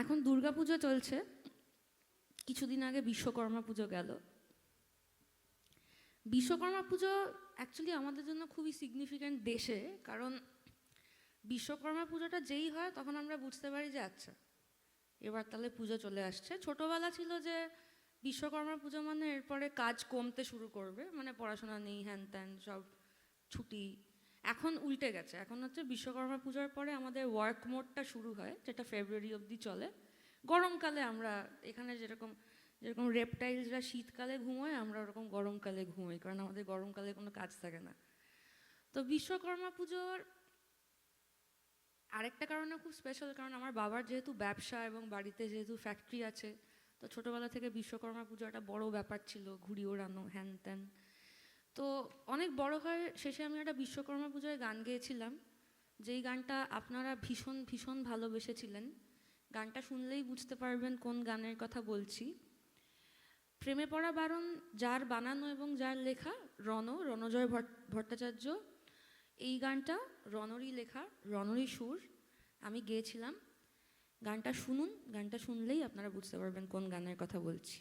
এখন দুর্গাপুজো চলছে। কিছুদিন আগে বিশ্বকর্মা পুজো গেল। বিশ্বকর্মা পুজো অ্যাকচুয়ালি আমাদের জন্য খুবই সিগনিফিক্যান্ট দেশে, কারণ বিশ্বকর্মা পুজোটা যেই হয় তখন আমরা বুঝতে পারি যে আচ্ছা এবার তাহলে পুজো চলে আসছে। ছোটবেলা ছিল যে, বিশ্বকর্মা পুজো মানে এরপরে কাজ কমতে শুরু করবে মানে পড়াশোনা নেই, হ্যান ত্যান, সব ছুটি এখন উল্টে গেছে। এখন হচ্ছে বিশ্বকর্মা পুজোর পরে আমাদের ওয়ার্ক মোডটা শুরু হয়, যেটা ফেব্রুয়ারি অবধি চলে। গরমকালে আমরা এখানে যেরকম যেরকম রেপটাইলসরা শীতকালে ঘুমোয়, আমরা ওরকম গরমকালে ঘুমোই, কারণ আমাদের গরমকালে কোনো কাজ থাকে না। তো বিশ্বকর্মা পুজোর আরেকটা কারণে খুব স্পেশাল কারণ আমার বাবার যেহেতু ব্যবসা এবং বাড়িতে যেহেতু ফ্যাক্টরি আছে, তো ছোটোবেলা থেকে বিশ্বকর্মা পুজো একটা বড় ব্যাপার ছিল, ঘুড়ি ওড়ানো হ্যান ত্যান তো অনেক বড় হয় শেষে আমি একটা বিশ্বকর্মা পুজোয় গান গেয়েছিলাম, যেই গানটা আপনারা ভীষণ ভীষণ ভালোবেসেছিলেন। গানটা শুনলেই বুঝতে পারবেন কোন গানের কথা বলছি। প্রেমে পড়া বারণ, যার বানানো এবং যার লেখা রণ, রণজয় ভট্ট- ভট্টাচার্য, এই গানটা রণরই লেখা, রণরই সুর আমি গেয়েছিলাম। গানটা শুনুন, গানটা শুনলেই আপনারা বুঝতে পারবেন কোন গানের কথা বলছি।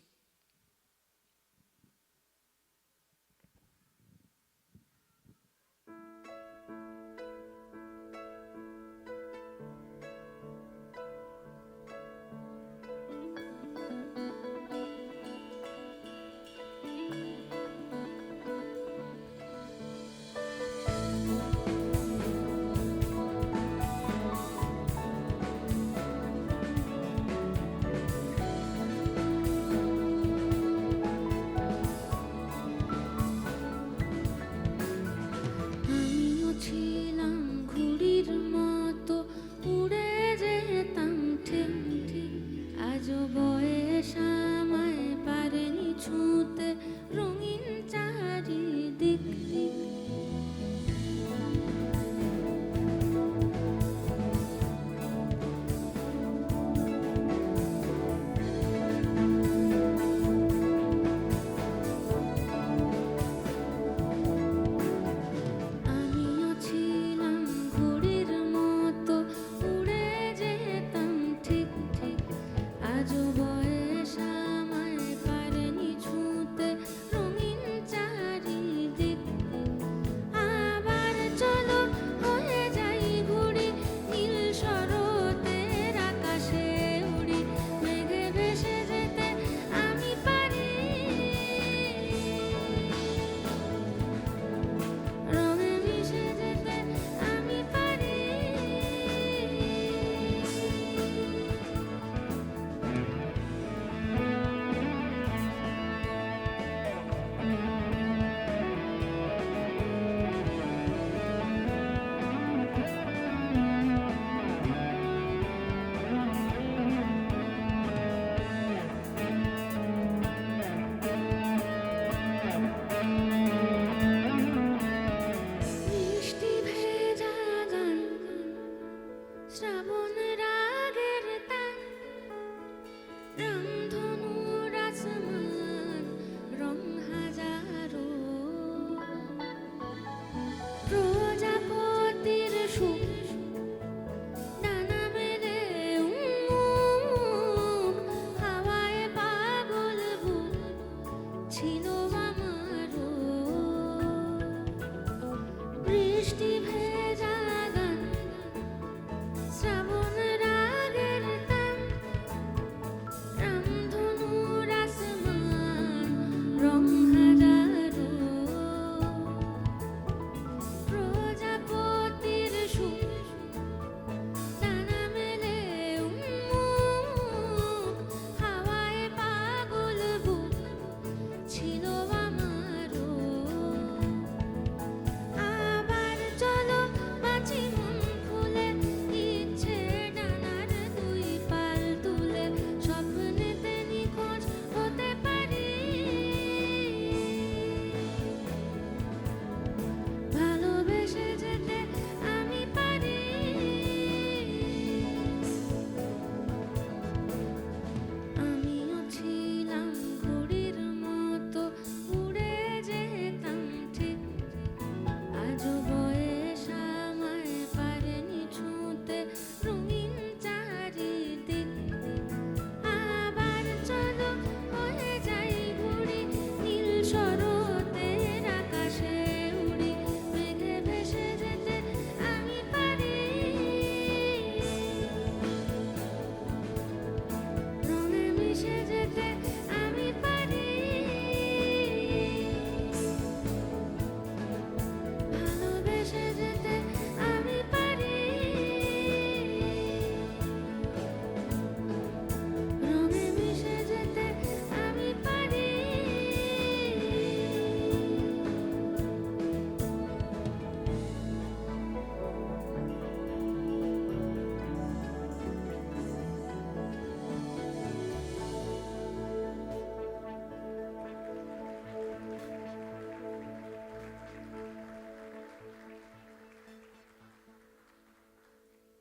Stephen.